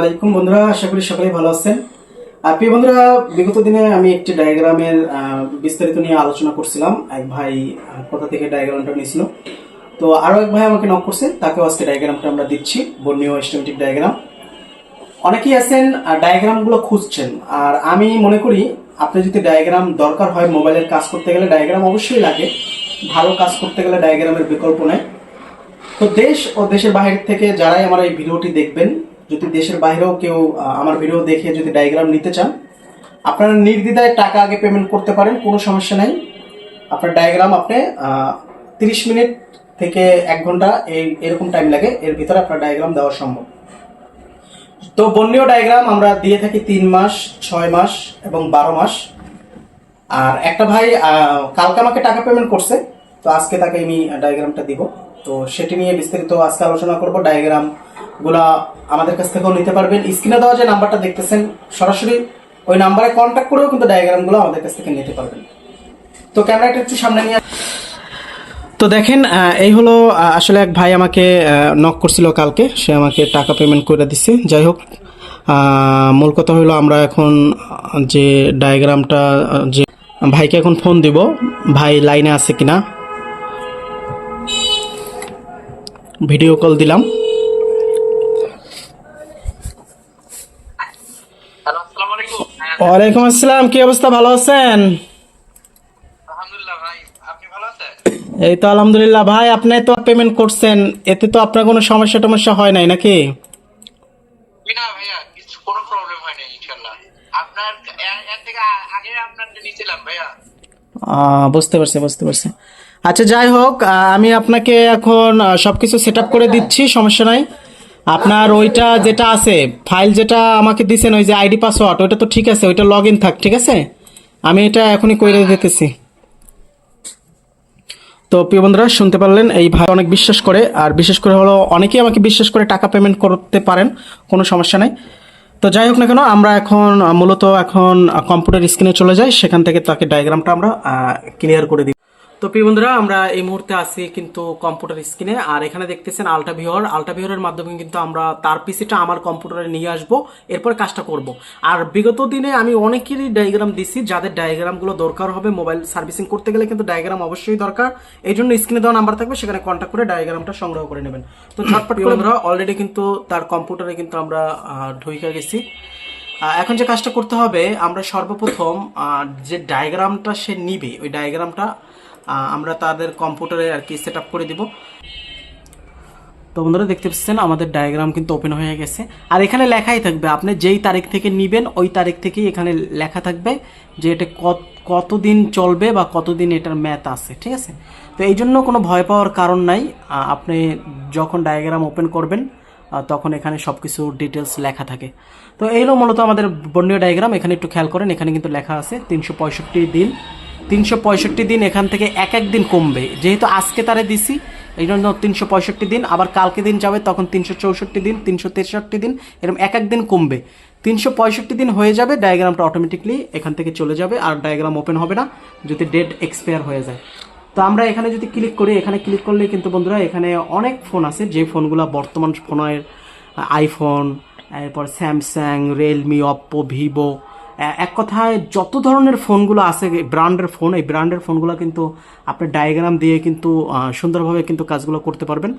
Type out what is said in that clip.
আলাইকুম বন্ধুরা, আশা করি সকলেই ভালো আছেন। আর প্রিয় বন্ধুরা, বিগত দিনে আমি একটি ডায়াগ্রামের বিস্তারিত নিয়ে আলোচনা করছিলাম। এক ভাই কোথা থেকে ডায়াগ্রামটা নিয়েছিল। তো আরও এক ভাই আমাকে নক করছে, তাকেও আজকে ডায়াগ্রামটা আমরা দিচ্ছি, বর্ণীয় এস্টিমেটিক ডায়াগ্রাম অনেকেই আছেন ডায়াগ্রামগুলো খুঁজছেন। আর আমি মনে করি আপনি যদি ডায়াগ্রাম দরকার হয় মোবাইলের কাজ করতে গেলে ডায়াগ্রাম অবশ্যই লাগে। ভালো কাজ করতে গেলে ডায়াগ্রামের বিকল্প নেই। তো দেশ ও দেশের বাইরে থেকে যারাই আমার এই ভিডিওটি দেখবেন যদি দেশের বাইরেও কেউ আমার ভিডিও দেখে যদি ডায়াগ্রাম নিতে চান, আপনারা নির্দ্বিধায় টাকা আগে পেমেন্ট করতে পারেন, কোনো সমস্যা নাই। আপনার ডায়াগ্রাম আপনি তিরিশ মিনিট থেকে এক ঘণ্টা এই, এরকম টাইম লাগে, এর ভিতরে আপনার ডায়াগ্রাম দেওয়া সম্ভব। তো বন্যীয় ডায়াগ্রাম আমরা দিয়ে থাকি তিন মাস, ছয় মাস এবং বারো মাস। আর একটা ভাই কালকে আমাকে টাকা পেমেন্ট করছে। তো আজকে তাকে আমি ডায়াগ্রামটা দিব। তো সেটি নিয়ে বিস্তারিত আজকে আলোচনা করব। ডায়াগ্রামগুলা আমাদের কাছ থেকেও নিতে পারবেন। স্ক্রিনে দেওয়া যে নাম্বারটা দেখতেছেন, সরাসরি ওই নাম্বারে কন্ট্যাক্ট করেও কিন্তু ডায়াগ্রামগুলো আমাদের কাছ থেকে নিতে পারবেন। তো ক্যামেরাটা একটু সামনে নিয়ে তো দেখেন এই হলো আসলে এক ভাই আমাকে নক করছিল কালকে। সে আমাকে টাকা পেমেন্ট করে দিচ্ছে যাই হোক মূল কথা হলো আমরা এখন যে ডায়াগ্রামটা যে ভাইকে এখন ফোন দিব, ভাই লাইনে আছে কিনা ভিডিও কল দিলাম। ওয়ালাইকুম আসসালাম কি অবস্থা? ভালো আছেন? আলহামদুলিল্লাহ ভাই আপনি এই তো আলহামদুলিল্লাহ। ভাই আপনি তো পেমেন্ট করছেন এতে তো আপনার কোনো সমস্যা টমস্যা হয় নাই নাকি? বুঝতে পারছি বুঝতে পারছি। আচ্ছা যাই হোক আমি আপনাকে এখন আহ, সবকিছু সেট করে দিচ্ছি সমস্যা নাই। আপনার ওইটা যেটা আছে ফাইল যেটা আমাকে দিছেন ওই যে আইডি পাসওয়ার্ড ওইটা তো ঠিক আছে ওইটা লগ ইন থাক ঠিক আছে? আমি এটা এখনই করে দিতেছি। তো প্রিয় বন্ধুরা শুনতে পারলেন এই ভাই অনেক বিশ্বাস করে আর বিশেষ করে হলো অনেকেই আমাকে বিশ্বাস করে টাকা পেমেন্ট করতে পারেন কোনো সমস্যা নাই। তো যাই হোক না কেন আমরা এখন মূলত এখন কম্পিউটার স্ক্রিনে চলে যাই সেখান থেকে তাকে ডায়াগ্রামটা আমরা ক্লিয়ার করে দিই। তো প্রিয় বন্ধুরা আমরা এই মুহূর্তে আছি কিন্তু কম্পিউটার স্ক্রিনে আর এখানে দেখতেছেন আলটা ভিওর আলটা ভিওরের মাধ্যমে কিন্তু আমরা তার পিসিটা আমার কম্পিউটারে নিয়ে আসব এরপর কাজটা করব। আর বিগত দিনে আমি অনেকেরই ডায়াগ্রাম দিছি যাদের ডায়াগ্রামগুলো দরকার হবে মোবাইল সার্ভিসিং করতে গেলে কিন্তু ডায়াগ্রাম অবশ্যই দরকার। এই জন্য স্ক্রিনে দেওয়া নাম্বার থাকবে সেখানে কন্ট্যাক্ট করে ডায়াগ্রামটা সংগ্রহ করে নেবেন। তো ঝটপট বন্ধুরা অলরেডি কিন্তু তার কম্পিউটারে কিন্তু আমরা ঢুকে গেছি। এখন যে কাজটা করতে হবে আমরা সর্বপ্রথম যে ডায়াগ্রামটা সে নিবে ওই ডায়াগ্রামটা আমরা তাদের কম্পিউটারে আর কি সেট করে দিব। তো বন্ধুরা দেখতে পাচ্ছেন, আমাদের ডায়াগ্রাম কিন্তু ওপেন হয়ে গেছে। আর এখানে লেখাই থাকবে, আপনি যেই তারিখ থেকে নিবেন, ওই তারিখ থেকেই এখানে লেখা থাকবে যে এটা কত, কতদিন চলবে বা কতদিন এটার ম্যাথ আছে, ঠিক আছে? তো এই জন্য কোনো ভয় পাওয়ার কারণ নাই। আপনি যখন ডায়াগ্রাম ওপেন করবেন তখন এখানে সব কিছু ডিটেলস লেখা থাকে। তো এই হলো মূলত আমাদের বর্ণীয় ডায়াগ্রাম এখানে একটু খেয়াল করেন, এখানে কিন্তু লেখা আছে তিনশো পঁয়ষট্টি দিন। তিনশো পঁয়ষট্টি দিন এখান থেকে এক এক দিন কমবে। যেহেতু আজকে তারে দিছি এই জন্য তিনশো পঁয়ষট্টি দিন, আবার কালকে দিন যাবে, তখন তিনশো চৌষট্টি দিন, তিনশো তেষট্টি দিন, এরকম এক এক দিন কমবে। তিনশো পঁয়ষট্টি দিন হয়ে যাবে ডায়াগ্রামটা অটোমেটিকলি এখান থেকে চলে যাবে, আর ডায়াগ্রাম ওপেন হবে না, যদি ডেট এক্সপায়ার হয়ে যায়। তো আমরা এখানে যদি ক্লিক করি, এখানে ক্লিক করলে কিন্তু বন্ধুরা, এখানে অনেক ফোন আছে, যে ফোনগুলো বর্তমান ফোনের আইফোন এরপর স্যামসাং রিয়েলমি অপ্পো ভিভো এক কথায় যত ধরনের ফোনগুলো আছে ব্র্যান্ডের ফোন, এই ব্র্যান্ডের ফোনগুলো কিন্তু আপনি ডায়াগ্রাম দিয়ে কিন্তু সুন্দরভাবে কিন্তু কাজগুলো করতে পারবেন।